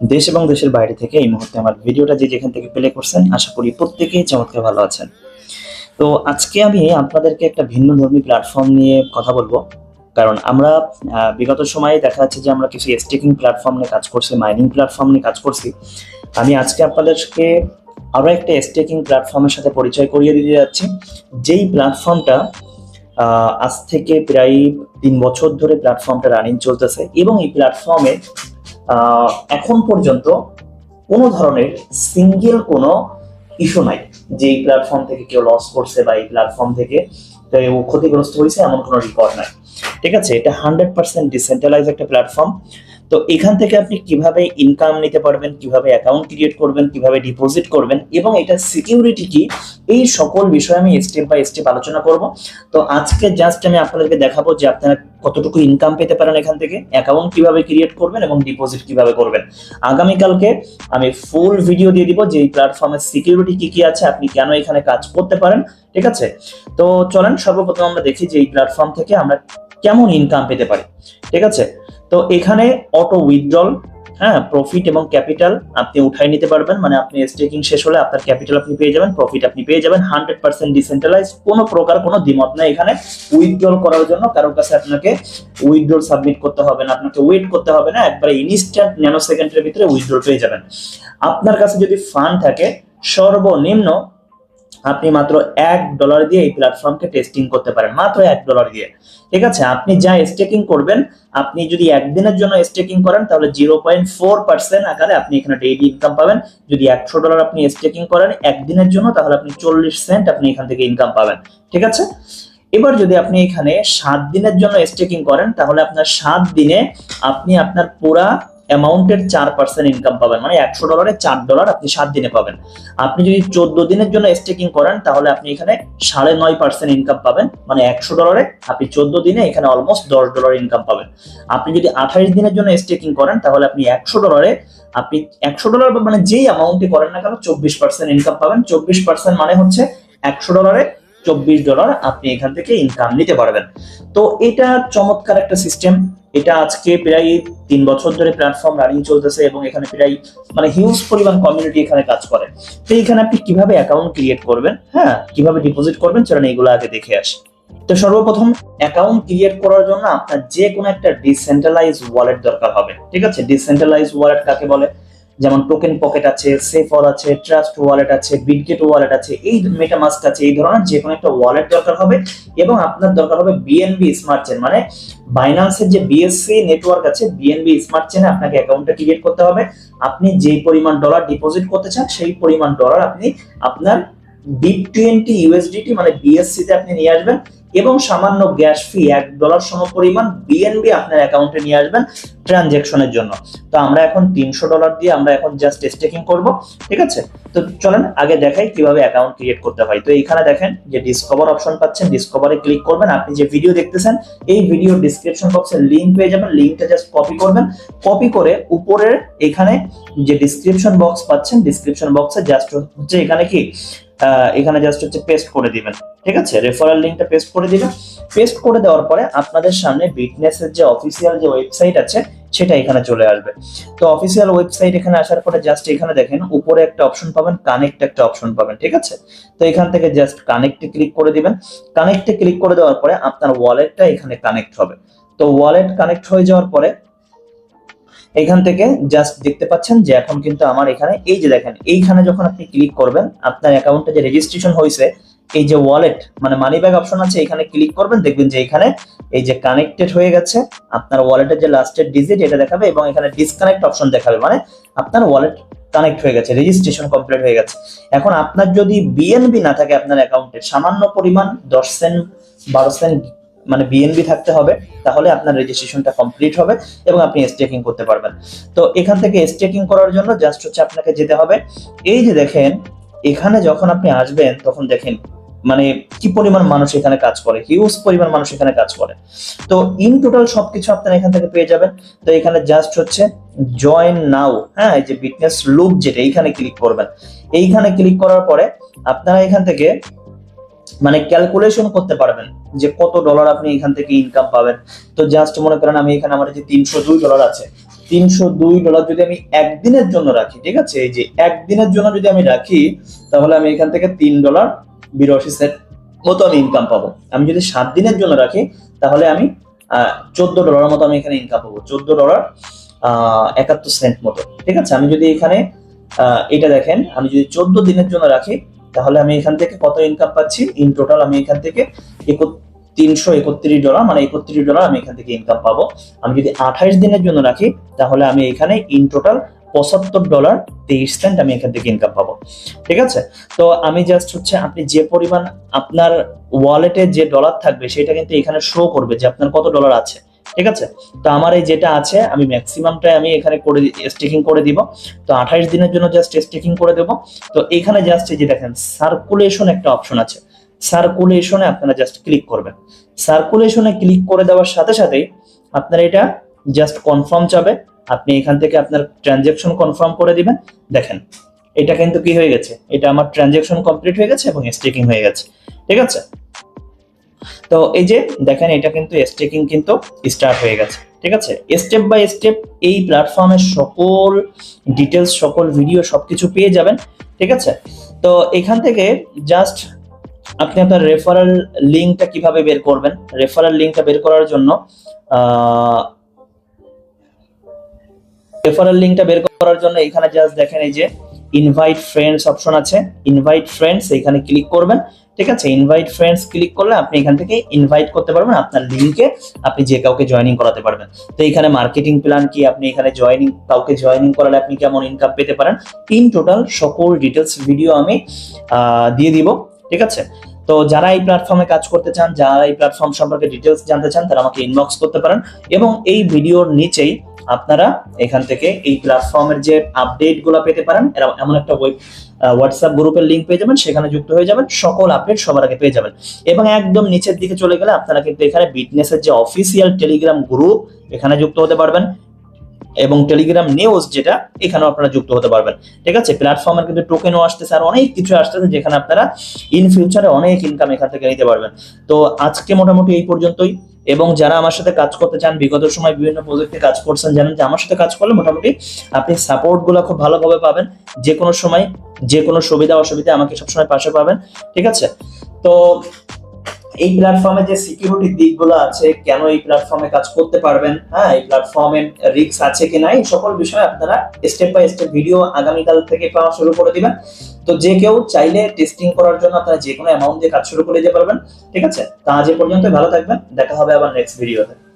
দেশ এবং দেশের বাইরে থেকে এই মুহূর্তে আমার ভিডিওটা যে যেখান থেকে প্লে করছেন, আশা করি প্রত্যেকেই চমৎকার ভালো আছেন। তো আজকে আমি আপনাদেরকে একটা ভিন্ন ধর্মী প্ল্যাটফর্ম নিয়ে কথা বলব। কারণ আমরা বিগত সময়ে দেখা যাচ্ছে যে আমরা কিছু স্টেকিং প্ল্যাটফর্ম নিয়ে কাজ করছি মাইনিং প্ল্যাটফর্ম নিয়ে কাজ করছি। আমি আজকে আপনাদেরকে আরও একটা স্টেকিং প্ল্যাটফর্মের সাথে পরিচয় করিয়ে দিতে যাচ্ছি। যেই প্ল্যাটফর্মটা আজ থেকে প্রায় তিন বছর ধরে প্ল্যাটফর্মটা রানিং চলতেছে এবং এই প্ল্যাটফর্মে এখন পর্যন্ত কোনো ধরনের সিঙ্গেল কোনো ইস্যু নাই যে এই প্ল্যাটফর্ম থেকে কেউ লস করছে বা এই প্ল্যাটফর্ম থেকে ক্ষতিগ্রস্ত হয়েছে, এমন কোনো রেকর্ড নাই। ঠিক আছে? এটা হান্ড্রেড পার্সেন্ট ডিসেন্ট্রালাইজ একটা প্ল্যাটফর্ম তো এখান থেকে আপনি কীভাবে ইনকাম নিতে পারবেন, কীভাবে অ্যাকাউন্ট ক্রিয়েট করবেন, কীভাবে ডিপোজিট করবেন এবং এটা সিকিউরিটি কি, এই সকল বিষয়ে আমি স্টেপ বাই স্টেপ আলোচনা করব। তো আজকে জাস্ট আমি আপনাদেরকে দেখাবো যে আপনারা কতটুকু ইনকাম পেতে পারেন এখান থেকে অ্যাকাউন্ট কীভাবে ক্রিয়েট করবেন এবং ডিপোজিট কীভাবে করবেন। আগামীকালকে আমি ফুল ভিডিও দিয়ে দিব যে এই প্ল্যাটফর্মের সিকিউরিটি কি কি আছে, আপনি কেন এখানে কাজ করতে পারেন, ঠিক আছে? তো চলেন সর্বপ্রথম আমরা দেখি যে এই প্ল্যাটফর্ম থেকে আমরা কেমন ইনকাম পেতে পারি, ঠিক আছে? তো এখানে অটো উইথড্রল হ্যাঁ প্রফিট এবং ক্যাপিটাল আপনি উঠাই নিতে পারবেন। মানে আপনি স্টেকিং শেষ হলে আপনার ক্যাপিটাল আপনি পেয়ে যাবেন প্রফিট আপনি পেয়ে যাবেন। হান্ড্রেড পার্সেন্ট ডিসেন্ট্রালাইজ কোনো প্রকার কোনো দ্বিমত নাই এখানে। উইথড্রল করার জন্য কারোর কাছে আপনাকে উইথড্রল সাবমিট করতে হবে না, আপনাকে ওয়েট করতে হবে না। একবারে ইনস্ট্যান্ট ন্যানো সেকেন্ডের ভিতরে উইথড্রল পেয়ে যাবেন। আপনার কাছে যদি ফান্ড থাকে, সর্বনিম্ন আপনি মাত্র এক ডলার দিয়ে এই প্ল্যাটফর্মকে টেস্টিং করতে পারেন, মাত্র এক ডলার দিয়ে। ঠিক আছে? আপনি যা স্টেকিং করবেন, আপনি যদি একদিনের জন্য স্টেকিং করেন, তাহলে জিরো পয়েন্ট ফোর পার্সেন্ট আকারে আপনি এখানে ডেইলি ইনকাম পাবেন। যদি একশো ডলার আপনি স্টেকিং করেন একদিনের জন্য, তাহলে আপনি চল্লিশ সেন্ট আপনি এখান থেকে ইনকাম পাবেন। ঠিক আছে? এবার যদি আপনি এখানে সাত দিনের জন্য স্টেকিং করেন, তাহলে আপনার সাত দিনে আপনি আপনার পুরা অ্যামাউন্টের চার পার্সেন্ট ইনকাম পাবেন মানে একশো ডলারে চার ডলার আপনি সাত দিনে পাবেন। আপনি যদি চোদ্দ দিনের জন্য স্টেকিং করেন, তাহলে আপনি এখানে সাড়ে নয় পার্সেন্ট ইনকাম পাবেন মানে একশো ডলারে আপনি চোদ্দ দিনে এখানে অলমোস্ট দশ ডলার ইনকাম পাবেন। আপনি যদি আঠাইশ দিনের জন্য স্টেকিং করেন, তাহলে আপনি একশো ডলারে আপনি একশো ডলার মানে যেই অ্যামাউন্টে করেন না কেন, চব্বিশ পার্সেন্ট ইনকাম পাবেন। চব্বিশ পার্সেন্ট মানে হচ্ছে একশো ডলারে চব্বিশ ডলার আপনি এখান থেকে ইনকাম নিতে পারবেন। তো এটা চমৎকার একটা সিস্টেম এটা আজকে প্রায় তিন বছর ধরে প্ল্যাটফর্ম রানিং চলতেছে এবং এখানে প্রায় মানে হিউজ পরিমাণ কমিউনিটি এখানে কাজ করে। তো এখানে আপনি কীভাবে অ্যাকাউন্ট ক্রিয়েট করবেন? হ্যাঁ কীভাবে ডিপোজিট করবেন চলেন এগুলো আগে দেখে আসি। তো সর্বপ্রথম অ্যাকাউন্ট ক্রিয়েট করার জন্য আপনার যে কোনো একটা ডিসেন্ট্রালাইজ ওয়ালেট দরকার হবে। ঠিক আছে? ডিসেন্ট্রালাইজ ওয়ালেট কাকে বলে? যেমন টোকেন পকেট আছে সেফল আছে ট্রাস্ট ওয়ালেট আছে বিটগেট ওয়ালেট আছে, এই মেটামাস্ক আছে, এই ধরনের যে কোনো একটা ওয়ালেট দরকার হবে এবং আপনার দরকার হবে বিএনবি স্মার্ট চেন মানে বাইন্যান্সের যে বিএসসি নেটওয়ার্ক আছে বিএনবি স্মার্ট চেনে আপনাকে অ্যাকাউন্টটা ক্রিয়েট করতে হবে। আপনি যেই পরিমাণ ডলার ডিপোজিট করতে চান, সেই পরিমাণ ডলার আপনি আপনার বিট টোয়েন্টি ইউএসডিটি মানে বিএসসি তে আপনি নিয়ে আসবেন। এবং সামান্য গ্যাস ফি, এক ডলার সম পরিমাণ বিএনবি আপনার অ্যাকাউন্টে নিয়ে আসবেন ট্রানজেকশনের জন্য। তো আমরা এখন তিনশো ডলার দিয়ে আমরা এখন জাস্ট স্টেকিং করব, ঠিক আছে? তো চলেন আগে দেখাই কীভাবে অ্যাকাউন্ট ক্রিয়েট করতে হয়। তো এখানে দেখেন যে ডিসকভার অপশন পাচ্ছেন ডিসকভারে ক্লিক করবেন। আপনি যে ভিডিও দেখতেছেন, এই ভিডিও ডিসক্রিপশন বক্সে লিঙ্ক পেয়ে যাবেন। লিংকটা জাস্ট কপি করবেন। কপি করে উপরের এখানে যে ডিসক্রিপশন বক্স পাচ্ছেন ডিসক্রিপশন বক্সে জাস্ট হচ্ছে এখানে কি? এখানে জাস্ট হচ্ছে পেস্ট করে দিবেন, ঠিক আছে? রেফারেল লিংকটা পেস্ট করে দিবেন। পেস্ট করে দেওয়ার পরে আপনাদের সামনে বিটনেসের যে অফিসিয়াল যে ওয়েবসাইট আছে, সেটা এখানে চলে আসবে। তো অফিসিয়াল ওয়েবসাইট এখানে আসার পরে জাস্ট এখানে দেখেন, উপরে একটা অপশন পাবেন কানেক্ট একটা অপশন পাবেন, ঠিক আছে? তো এখান থেকে জাস্ট কানেক্টে ক্লিক করে দিবেন। কানেক্টে ক্লিক করে দেওয়ার পরে আপনার ওয়ালেটটা এখানে কানেক্ট হবে। তো ওয়ালেট কানেক্ট হয়ে যাওয়ার পরে এখান থেকে জাস্ট দেখতে পাচ্ছেন যে এখন কিন্তু আমার এখানে এই যে দেখেন, এইখানে যখন আপনি ক্লিক করবেন, আপনার অ্যাকাউন্টে যে রেজিস্ট্রেশন হয়েছে, এই যে ওয়ালেট মানে মানি ব্যাগ অপশন আছে, এখানে ক্লিক করবেন, দেখবেন যে এখানে এই যে কানেক্টেড হয়ে গেছে, আপনার ওয়ালেটের যে লাস্টের ডিজিট এটা দেখাবে এবং এখানে ডিসকানেক্ট অপশন দেখাবে মানে আপনার ওয়ালেট কানেক্ট হয়ে গেছে রেজিস্ট্রেশন কমপ্লিট হয়ে গেছে। এখন আপনার যদি বিএনবি না থাকে আপনার অ্যাকাউন্টে সামান্য পরিমাণ দশ সেন্ট বারো সেন্ট মানে বিএনবি থাকতে হবে, তাহলে আপনার রেজিস্ট্রেশনটা কমপ্লিট হবে এবং আপনি স্টেকিং করতে পারবেন। তো এখান থেকে স্টেকিং করার জন্য জাস্ট হচ্ছে আপনাকে যেতে হবে। এই যে দেখেন, এখানে যখন আপনি আসবেন, তখন দেখেন মানে কি পরিমাণ মানুষ এখানে কাজ করে হিউজ পরিমাণ মানুষ এখানে কাজ করে। তো ইন টোটাল সবকিছু আপনারা এখান থেকে পেয়ে যাবেন। তো এখানে জাস্ট হচ্ছে জয়েন নাও হ্যাঁ এই যে বিটনেস লুপ যেটা, এইখানে ক্লিক করবেন। এইখানে ক্লিক করার পরে আপনারা এখান থেকে মানে ক্যালকুলেশন করতে পারবেন যে কত ডলার আপনি এখান থেকে ইনকাম পাবেন। তো জাস্ট মনে করেন আমি এখানে আমার যে তিনশো দুই ডলার আছে। তিনশো দুই ডলার যদি আমি একদিনের জন্য রাখি, ঠিক আছে? এই যে একদিনের জন্য যদি আমি রাখি, তাহলে আমি এখান থেকে তিন ডলার বিরাশি সেন্ট মতো আমি ইনকাম পাবো। আমি যদি সাত দিনের জন্য রাখি, তাহলে আমি চোদ্দ ডলার মতো আমি এখানে ইনকাম পাবো। চোদ্দ ডলার একাত্তর সেন্ট মতো। ঠিক আছে? আমি যদি এখানে এটা দেখেন, আমি যদি চোদ্দ দিনের জন্য রাখি তাহলে আমি এখান থেকে কত ইনকাম পাচ্ছি? ইন টোটাল আমি এখান থেকে তিনশো একত্রিশ ডলার মানে একত্রিশ ডলার আমি এখান থেকে ইনকাম পাবো। আমি যদি আঠাইশ দিনের জন্য রাখি, তাহলে আমি এখানে ইন টোটাল পঁচাত্তর ডলার তেইশ সেন্ট আমি এখান থেকে ইনকাম পাবো। ঠিক আছে? তো আমি জাস্ট হচ্ছে আপনি যে পরিমাণ আপনার ওয়ালেটে যে ডলার থাকবে, সেটা কিন্তু এখানে শো করবে যে আপনার কত ডলার আছে। ঠিক আছে? তো আমার এই যেটা আছে, আমি ম্যাক্সিমামটাই আমি এখানে করে স্টেকিং করে দিব। তো আঠাইশ দিনের জন্য জাস্ট স্টেকিং করে দেবো। তো এখানে জাস্ট এই যে দেখেন সার্কুলেশন একটা অপশন আছে। সার্কুলেশনে আপনারা জাস্ট ক্লিক করবেন। সার্কুলেশনে ক্লিক করে দেওয়ার সাথে সাথেই আপনার এটা জাস্ট কনফার্ম যাবে। আপনি এখান থেকে আপনার ট্রানজেকশন কনফার্ম করে দিবেন। দেখেন, এটা কিন্তু কি হয়ে গেছে? এটা আমার ট্রানজেকশন কমপ্লিট হয়ে গেছে এবং স্টেকিং হয়ে গেছে। ঠিক আছে? তো এই যে দেখেন, এটা কিন্তু স্টেকিং কিন্তু স্টার্ট হয়ে গেছে, ঠিক আছে? স্টেপ বাই স্টেপ এই প্ল্যাটফর্মের সকল ডিটেলস সকল ভিডিও সবকিছু পেয়ে যাবেন, ঠিক আছে? তো এখান থেকে জাস্ট আপনি আপনার রেফারেল লিঙ্কটা কীভাবে বের করবেন? রেফারেল লিঙ্কটা বের করার জন্য রেফারেল লিঙ্কটা বের করার জন্য এখানে জাস্ট দেখেন এই যে ইনভাইট ফ্রেন্ডস অপশন আছে। ইনভাইট ফ্রেন্ডস এখানে ক্লিক করবেন। ঠিক আছে ইনভাইট ফ্রেন্ডস ক্লিক করলে আপনি এখান থেকে ইনভাইট করতে পারবেন আপনার লিঙ্কে আপনি যে কাউকে জয়েনিং করাতে পারবেন। তো এখানে মার্কেটিং প্ল্যান কি, আপনি এখানে জয়েনিং কাউকে জয়েনিং করালে আপনি কেমন ইনকাম পেতে পারেন? ইন টোটাল সকল ডিটেলস ভিডিও আমি দিয়ে দিব, ঠিক আছে? তো যারা এই প্ল্যাটফর্মে কাজ করতে চান, যারা এই প্ল্যাটফর্ম সম্পর্কে ডিটেলস জানতে চান, তারা আমাকে ইনবক্স করতে পারেন। এবং এই ভিডিওর নিচেই আপনারা এখান থেকে এই প্ল্যাটফর্মের যে আপডেটগুলো পেতে পারেন এমন একটা ওয়েব হোয়াটসঅ্যাপ গ্রুপের লিঙ্ক পেয়ে যাবেন, সেখানে যুক্ত হয়ে যাবেন, সকল আপডেট সবার আগে পেয়ে যাবেন। এবং একদম নিচের দিকে চলে গেলে আপনারা কিন্তু এখানে বিটনেসের যে অফিসিয়াল টেলিগ্রাম গ্রুপ এখানে যুক্ত হতে পারবেন। এবং টেলিগ্রাম নিউজ যেটা, এখানেও আপনারা যুক্ত হতে পারবেন। ঠিক আছে? প্ল্যাটফর্মের কিন্তু টোকেনও আসতেছে আর অনেক কিছু আসতেছে যেখানে আপনারা ইন ফিউচারে অনেক ইনকাম এখান থেকে নিতে পারবেন। তো আজকে মোটামুটি এই পর্যন্তই। এবং যারা আমার সাথে কাজ করতে চান, বিগত সময় বিভিন্ন প্রজেক্টে কাজ করছেন, জানেন যে আমার সাথে কাজ করলে মোটামুটি আপনি সাপোর্টগুলো খুব ভালোভাবে পাবেন। যে কোনো সময় যে কোনো সুবিধা অসুবিধা আমাকে সবসময় পাশে পাবেন, ঠিক আছে? তো এই প্ল্যাটফর্মে যে সিকিউরিটি দিকগুলো আছে, কেন এই প্ল্যাটফর্মে কাজ করতে পারবেন? হ্যাঁ এই প্ল্যাটফর্মে রিস্ক আছে কি না? এই সকল বিষয়ে আপনারা স্টেপ বাই স্টেপ ভিডিও আগামীকাল থেকে পাওয়া শুরু করে দিবেন। তো যে কেউ চাইলে টেস্টিং করার জন্য আপনারা যে কোনো অ্যামাউন্ট দিয়ে কাজ শুরু করে দিতে পারবেন। ঠিক আছে? তা আজ পর্যন্ত ভালো থাকবেন। দেখা হবে আবার নেক্সট ভিডিওতে